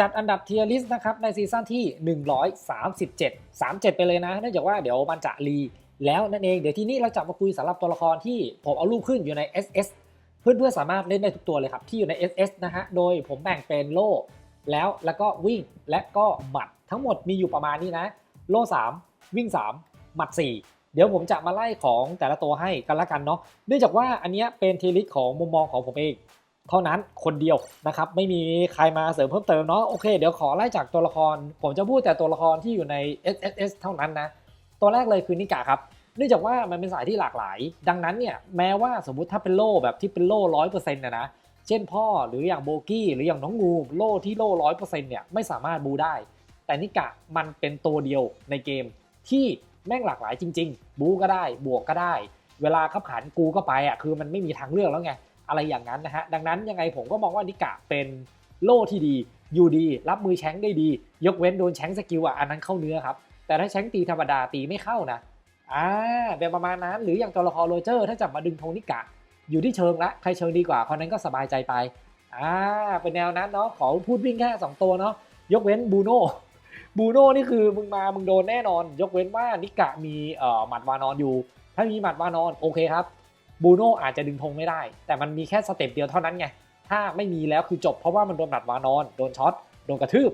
จัดอันดับเทียร์ลิสต์นะครับในซีซั่นที่ 137 37 ไปเลยนะเนื่องจากว่าเดี๋ยวมันจะรีแล้วนั่นเองเดี๋ยวทีนี้เราจะมาคุยสำหรับตัวละครที่ผมเอารูปขึ้นอยู่ใน SS เพื่อนๆสามารถเล่นได้ทุกตัวเลยครับ ที่อยู่ใน SS นะฮะ โดยผมแบ่งเป็นโล่แล้วแล้วก็วิ่งและก็หมัดทั้งหมดมีอยู่ประมาณนี้นะ โล่ 3 วิ่ง 3 หมัด 4 เดี๋ยวผมจะมาไล่ของแต่ละตัวให้กันละกันเนาะเนื่องจากว่าอันนี้เป็นเทียร์ลิสต์ของมุมมองของผมเอง เท่านั้นคนเดียวนะครับไม่มีใครมาเสริมเพิ่มเติมเนาะโอเคเดี๋ยวขอไล่จากตัวละคร ผมจะพูดแต่ตัวละครที่อยู่ใน SSS เท่านั้นนะตัวแรกเลยคือนิกาครับเนื่องจากว่ามันเป็นสายที่หลากหลาย ดังนั้นเนี่ยแม้ว่าสมมติถ้าเป็นโล่แบบที่เป็นโล่ร้อยเปอร์เซ็นต์นะนะเช่นพ่อหรืออย่างโบกี้หรืออย่างน้องงูโล่ที่โล่ร้อยเปอร์เซ็นต์เนี่ยไม่สามารถบูได้ แต่นิกะมันเป็นตัวเดียวในเกมที่แม่งหลากหลายจริง ๆ บูก็ได้บวกก็ได้ เวลาขับขันกูก็ไปอะคือมันไม่มีทางเลือกแล้วไง อะไรอย่างนั้นนะฮะดังนั้นยังไงผมก็มองว่านิกะเป็นโล่ที่ดีอยู่ดี รับมือแชงได้ดี ยกเว้นโดนแชงสกิลอะอันนั้นเข้าเนื้อครับ แต่ถ้าแชงตีธรรมดาตีไม่เข้านะอ่าเป็นประมาณนั้นหรืออย่างตัวละครโรเจอร์ ถ้าจับมาดึงธงนิกะ อยู่ที่เชิงละใครเชิงดีกว่าคนนั้นก็สบายใจไปอ่าเป็นแนวนั้นเนาะขอพูดวิ่งแค่ 2 ตัวเนาะยกเว้นบูโน่บูโน่นี่คือมึงมามึงโดนแน่นอน ยกเว้นว่านิกะมีเอ่อหมัดวานอนอยู่ ถ้ามีหมัดวานอนโอเคครับ บูโน่อาจจะดึงธงไม่ได้ แต่มันมีแค่สเต็ปเดียวเท่านั้นไง ถ้าไม่มีแล้วคือจบเพราะว่ามันโดนหมัดวานอน โดนช็อต โดนกระทืบ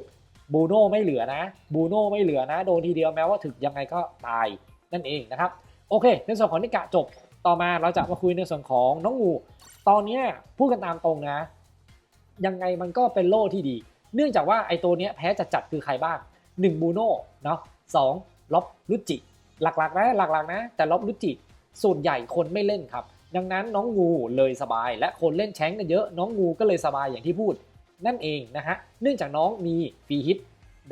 บูโน่ไม่เหลือนะ บูโน่ไม่เหลือนะ โดนทีเดียวแม้ว่าถึกยังไงก็ตายนั่นเองนะครับ โอเค ในส่วนของนิกะจบ ต่อมาเราจะมาคุยในส่วนของน้องงู ตอนนี้พูดกันตามตรงนะ ยังไงมันก็เป็นโล่ที่ดี เนื่องจากว่าไอตัวเนี้ยแพ้จัดจัดคือใครบ้าง 1 บูโน่เนาะสองล็อบลุจิ หลักๆนะหลักๆนะ แต่ล็อบลุจิ ส่วนใหญ่คนไม่เล่นครับ ดังนั้นน้องงูเลยสบาย และคนเล่นแชงกันเยอะ น้องงูก็เลยสบายอย่างที่พูด นั่นเองนะฮะ เนื่องจากน้องมีฟรีฮิต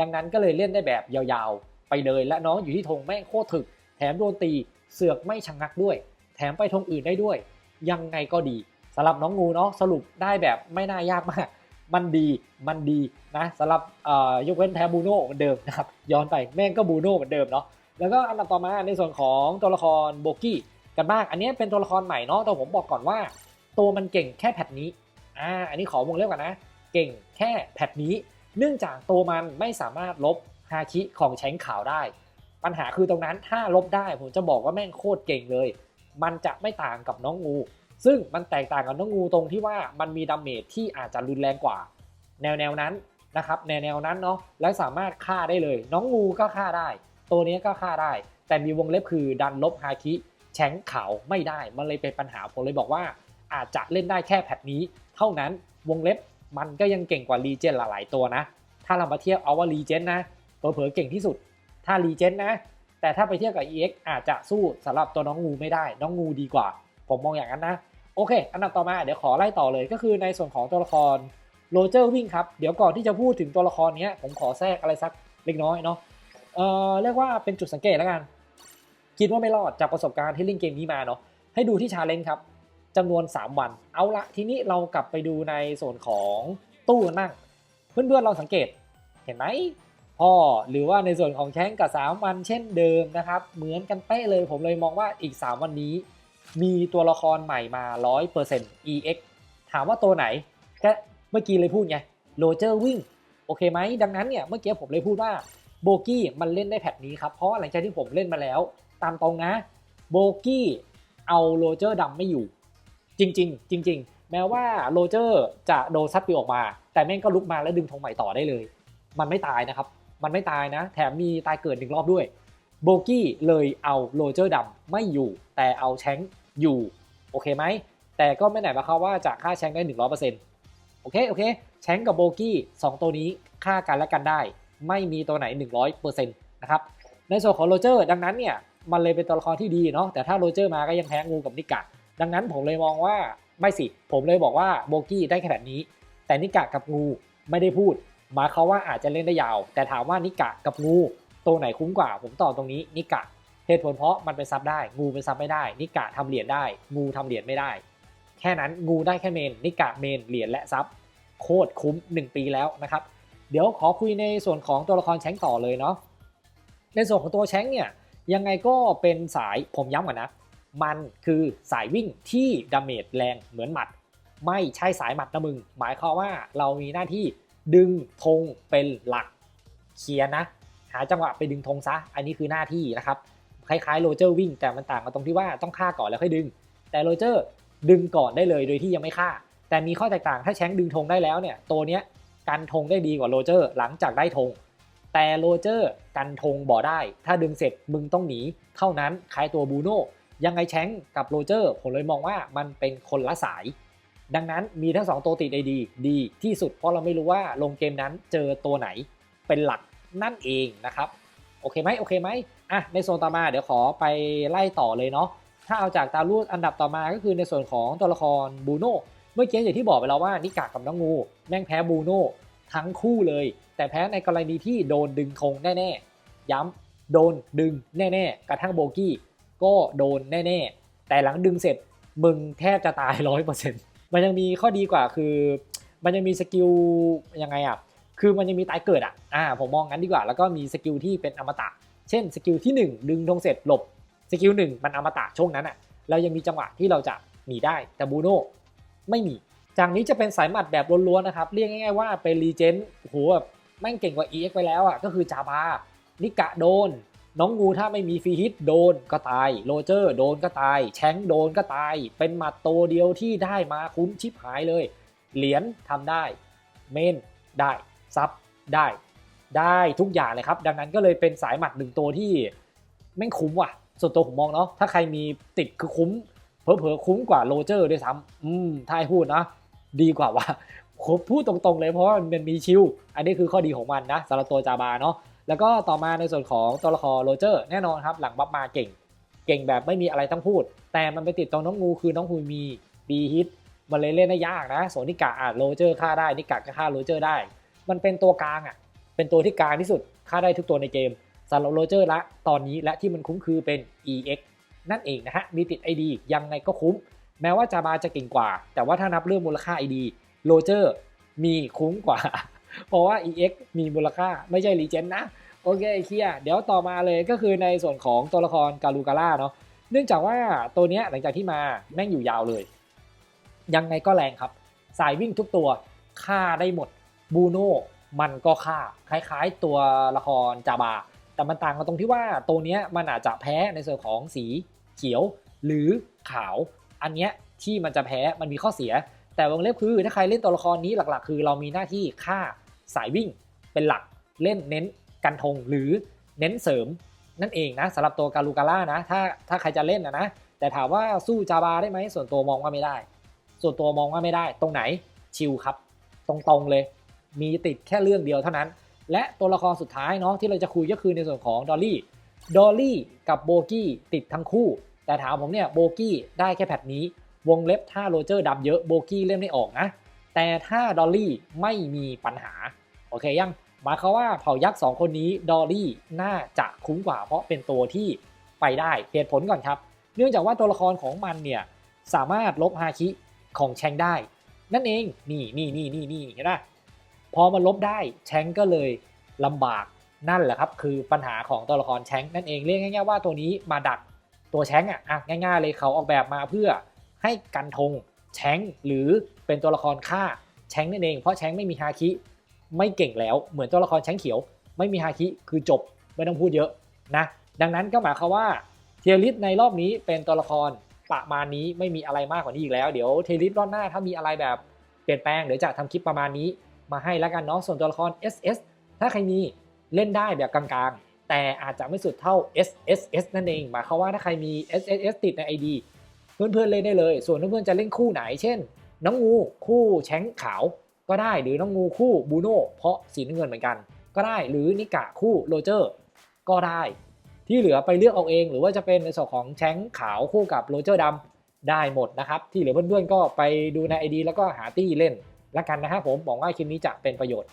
ดังนั้นก็เลยเล่นได้แบบยาวๆ ไปเลยและน้องอยู่ที่ธงแม่งโคตรถึก แถมโดนตีเสือกไม่ชะงักด้วย แถมไปธงอื่นได้ด้วย ยังไงก็ดีสำหรับน้องงูเนาะสรุปได้แบบไม่น่ายากมากมันดี มันดีนะสำหรับยกเว้นแพ้บูโน่เหมือนเดิมนะครับ ย้อนไปแม่งก็บูโน่เหมือนเดิมเนาะ แล้วก็อันดับต่อมาในส่วนของตัวละครโบกี้ กันบ้าง อันนี้เป็นตัวละครใหม่เนาะแต่ผมบอกก่อนว่า ตัวมันเก่งแค่แพทนี้อ่าอันนี้ขอวงเล็บก่อนนะ เก่งแค่แพทนี้ เนื่องจากตัวมันไม่สามารถลบฮาคิของแชงขาวได้ ปัญหาคือตรงนั้นถ้าลบได้ผมจะบอกว่าแม่งโคตรเก่งเลย มันจะไม่ต่างกับน้องงู ซึ่งมันแตกต่างกับน้องงูตรงที่ว่ามันมีดาเมจที่อาจจะรุนแรงกว่า แนวแนวนั้นนะครับแนวแนวนั้นเนาะและสามารถฆ่าได้เลย น้องงูก็ฆ่าได้ ตัวนี้ก็ฆ่าได้ แต่มีวงเล็บคือดันลบฮาคิ แชงขาวไม่ได้ มันเลยเป็นปัญหาผมเลยบอกว่า อาจจะเล่นได้แค่แพทนี้ เท่านั้นวงเล็บมันก็ยังเก่งกว่ารีเจนหลาย ๆ ตัวนะ ถ้าเรามาเทียบเอาว่ารีเจนนะตัวเผลอๆเก่งที่สุด ถ้ารีเจนนะ แต่ถ้าไปเทียบกับ EX อาจจะสู้สำหรับตัวน้องงูไม่ได้ น้องงูดีกว่า ผมมองอย่างนั้นนะ โอเค อันดับต่อมาเดี๋ยวขอไล่ต่อเลยก็คือในส่วนของตัวละครโรเจอร์วิ่งครับ เดี๋ยวก่อนที่จะพูดถึงตัวละครนี้ผมขอแทรกอะไรสักเล็กน้อยเนาะ เอ่อเรียกว่าเป็นจุดสังเกตแล้วกัน คิดว่าไม่รอดจากประสบการณ์ที่เล่นเกมนี้มาเนาะให้ดูที่ชาเลนจ์ครับจำนวน 3 วัน เอาละทีนี้เรากลับไปดูในส่วนของตู้กันบ้างเพื่อนๆเราสังเกตเห็นไหมพ่อหรือว่าในส่วนของแชงกับ 3 วันเช่นเดิมนะครับ เหมือนกันเป๊ะเลยผมเลยมองว่าอีก 3 วันนี้ มีตัวละครใหม่มา 100% EX ถามว่าตัวไหนก็เมื่อกี้เลยพูดไงโรเจอร์วิ่งโอเคไหมดังนั้นเนี่ยเมื่อกี้ผมเลยพูดว่าโบกี้มันเล่นได้แพทนี้ครับเพราะหลังจากที่ผมเล่นมาแล้ว ตามตรงนะโบกี้เอาโรเจอร์ดำไม่อยู่ จริง ๆ จริง ๆ แม้ว่าโรเจอร์จะโดนซัดปิวออกมา แต่แม่งก็ลุกมาแล้วดึงธงใหม่ต่อได้เลย มันไม่ตายนะครับ มันไม่ตายนะ แถมมีตายเกิดหนึ่งรอบด้วยโบกี้เลยเอาโรเจอร์ดำไม่อยู่ แต่เอาแชงอยู่ โอเคไหม แต่ก็ไม่ไหนมาเขาว่าจะฆ่าแชงได้ 100%โอเค โอเค แชงกับโบกี้สองตัวนี้ฆ่ากันและกันได้ ไม่มีตัวไหน 100%นะครับ ในส่วนของโรเจอร์ดังนั้นเนี่ย มันเลยเป็นตัวละครที่ดีเนาะแต่ถ้าโรเจอร์มาก็ยังแพ้งูกับนิกะ ดังนั้นผมเลยมองว่าไม่สิ ผมเลยบอกว่าโบกี้ได้ขนาดนี้ แต่นิกะกับงูไม่ได้พูดหมายเขาว่าอาจจะเล่นได้ยาว แต่ถามว่านิกะกับงูตัวไหนคุ้มกว่า ผมตอบตรงนี้นิกะเหตุผลเพราะมันเป็นซับได้ งูเป็นซับไม่ได้ นิกะทำเหรียญได้ งูทำเหรียญไม่ได้ แค่นั้นงูได้แค่เมน นิกะเมนเหรียญและซับโคตรคุ้ม 1 ปีแล้วนะครับ เดี๋ยวขอคุยในส่วนของตัวละครแชงต่อเลยเนาะในส่วนของตัวแชงเนี่ย ยังไงก็เป็นสายผมย้ำก่อนนะ มันคือสายวิ่งที่ดาเมจแรงเหมือนหมัด ไม่ใช่สายหมัดนะมึง หมายความว่าเรามีหน้าที่ดึงธงเป็นหลักเคลียร์นะ หาจังหวะไปดึงธงซะ อันนี้คือหน้าที่นะครับ คล้ายๆโรเจอร์วิ่งแต่มันต่างกันตรงที่ว่าต้องฆ่าก่อนแล้วค่อยดึง แต่โรเจอร์ดึงก่อนได้เลยโดยที่ยังไม่ฆ่า แต่มีข้อแตกต่างถ้าแชงดึงธงได้แล้วเนี่ยตัวเนี้ยกันธงได้ดีกว่าโรเจอร์หลังจากได้ธง แต่โรเจอร์กันธงบ่ได้ ถ้าดึงเสร็จมึงต้องหนี เท่านั้นคล้ายตัวบูโน่ยังไงแชงกับโรเจอร์ผมเลยมองว่ามันเป็นคนละสาย ดังนั้นมีทั้งสองตัวติดไอดีดีที่สุดเพราะเราไม่รู้ว่าลงเกมนั้นเจอตัวไหนเป็นหลักนั่นเองนะครับโอเคไหมโอเคไหมอะในโซนต่อมาเดี๋ยวขอไปไล่ต่อเลยเนาะถ้าเอาจากตาลูดอันดับต่อมาก็คือในส่วนของตัวละครบูโน่เมื่อกี้อย่างที่บอกไปแล้วว่านิกากับน้องงู แม่งแพ้บูโน่ ทั้งคู่เลย แต่แพ้ในกรณีที่โดนดึงธงแน่ๆ ย้ำโดนดึงแน่ๆ กระทั่งโบกี้ก็โดนแน่ๆ แต่หลังดึงเสร็จมึงแทบจะตายร้อยเปอร์เซ็นต์มันยังมีข้อดีกว่าคือ มันยังมีสกิลยังไงอะคือมันยังมีตายเกิดอะอ่าผมมองงั้นดีกว่า แล้วก็มีสกิลที่เป็นอมตะ เช่นสกิลที่ 1 ดึงธงเสร็จหลบสกิลหนึ่งมันอมตะช่วงนั้นอะเรายังมีจังหวะที่เราจะหนีได้แต่บูโน่ไม่มี จากนี้จะเป็นสายหมัดแบบล้วนๆนะครับ เรียกง่ายๆว่าเป็นรีเจนต์โหแบบแม่งเก่งกว่า EX ไปแล้วอะก็คือจาบานิกะโดน น้องงูถ้าไม่มีฟรีฮิตโดนก็ตาย โรเจอร์โดนก็ตาย แชงโดนก็ตาย เป็นหมัดโตเดียวที่ได้มาคุ้มชิบหายเลย เหรียญทำได้ เมนได้ซับได้ ได้ทุกอย่างเลยครับ ดังนั้นก็เลยเป็นสายหมัดหนึ่งตัวที่แม่งคุ้มว่ะ ส่วนตัวผมมองเนาะถ้าใครมีติดคือคุ้มเผลอๆคุ้มกว่าโรเจอร์ด้วยซ้ำอืมถ้าให้พูดนะ ดีกว่าว่าผมพูดตรงๆเลยเพราะว่ามันมีชิลอันนี้คือข้อดีของมันนะสำหรับตัวจาบาเนาะแล้วก็ต่อมาในส่วนของตัวละครโรเจอร์แน่นอนครับ หลังบัฟมาเก่ง เก่งแบบไม่มีอะไรต้องพูด แต่มันไปติดตรงน้องงูคือน้องงูมีบีฮิตมันเลยเล่นได้ยากนะส่วนนิกาอะโรเจอร์ฆ่าได้นิกาก็ฆ่าโรเจอร์ได้ มันเป็นตัวกลางอะเป็นตัวที่กลางที่สุดฆ่าได้ทุกตัวในเกมสำหรับโรเจอร์ละตอนนี้และที่มันคุ้มคือเป็น EX นั่นเองนะฮะมีติด ID ยังไงก็คุ้ม แม้ว่าจาบาจะเก่งกว่า แต่ว่าถ้านับเรื่องมูลค่า ID โรเจอร์มีคุ้มกว่า เพราะว่า EX มีมูลค่าไม่ใช่รีเจนนะ โอเคเคลียเดี๋ยวต่อมาเลยก็คือในส่วนของตัวละครกาลูกาล่าเนาะเนื่องจากว่าตัวเนี้ยหลังจากที่มาแม่งอยู่ยาวเลย ยังไงก็แรงครับ สายวิ่งทุกตัวฆ่าได้หมดบูโน่มันก็ฆ่าคล้ายๆตัวละครจาบา แต่มันต่างกันตรงที่ว่าตัวเนี้ยมันอาจจะแพ้ในส่วนของสีเขียวหรือขาว อันเนี้ยที่มันจะแพ้มันมีข้อเสีย แต่วงเล็บคือถ้าใครเล่นตัวละครนี้หลักๆ คือเรามีหน้าที่ฆ่าสายวิ่งเป็นหลักเล่นเน้นกันธงหรือเน้นเสริมนั่นเองนะสำหรับตัวกาลูกาล่านะถ้าถ้าใครจะเล่นนะนะแต่ถามว่าสู้จาบาได้ไหมส่วนตัวมองว่าไม่ได้ ส่วนตัวมองว่าไม่ได้ ตรงไหนชิลครับ ตรงๆเลย มีติดแค่เรื่องเดียวเท่านั้น และตัวละครสุดท้ายเนาะที่เราจะคุยก็คือในส่วนของดอลลี่ดอลลี่กับโบกี้ติดทั้งคู่ แต่ถามผมเนี่ยโบกี้ได้แค่แพทนี้ วงเล็บถ้าโรเจอร์ดำเยอะโบกี้เล่นไม่ออกนะ แต่ถ้าดอลลี่ไม่มีปัญหา โอเคยังหมายความว่าเผ่ายักษ์ 2 คนนี้ดอลลี่น่าจะคุ้มกว่าเพราะเป็นตัวที่ไปได้เหตุผลก่อนครับ เนื่องจากว่าตัวละครของมันเนี่ยสามารถลบฮาคิของแชงได้ นั่นเองนี่นี่นี่นี่นี่เห็นไหมพอมันลบได้แชงก็เลยลำบากนั่นแหละครับ คือปัญหาของตัวละครแชงนั่นเองเรียกง่ายๆว่าตัวนี้มาดัก ตัวแชงอะอะง่ายๆเลยเขาออกแบบมาเพื่อให้กันธงแชงหรือเป็นตัวละครฆ่าแชงนั่นเอง เพราะแชงไม่มีฮาคิไม่เก่งแล้วเหมือนตัวละครแชงเขียว ไม่มีฮาคิคือจบไม่ต้องพูดเยอะนะดังนั้นก็หมายความว่าเทียริสในรอบนี้เป็นตัวละครประมาณนี้ไม่มีอะไรมากกว่านี้อีกแล้ว เดี๋ยวเทียริสรอบหน้าถ้ามีอะไรแบบเปลี่ยนแปลงเดี๋ยวจะทำคลิปประมาณนี้มาให้แล้วกันเนาะส่วนตัวละคร SS ถ้าใครมีเล่นได้แบบกลางๆ แต่อาจจะไม่สุดเท่า SSS นั่นเอง หมายความว่าถ้าใครมี SSS ติดใน ID เพื่อนๆเล่นได้เลย ส่วนเพื่อนๆจะเล่นคู่ไหน เช่น น้องงูคู่แชงขาวก็ได้ หรือน้องงูคู่บูโน่เพราะสีน้ำเงินเหมือนกัน ก็ได้ หรือนิกะคู่โรเจอร์ก็ได้ ที่เหลือไปเลือกเอาเอง หรือว่าจะเป็นในส่วนของแชงขาวคู่กับโรเจอร์ดำได้หมดนะครับ ที่เหลือเพื่อนๆก็ไปดูใน ID แล้วก็หาตี้เล่นละกันนะครับผมหวังว่าคลิปนี้จะเป็นประโยชน์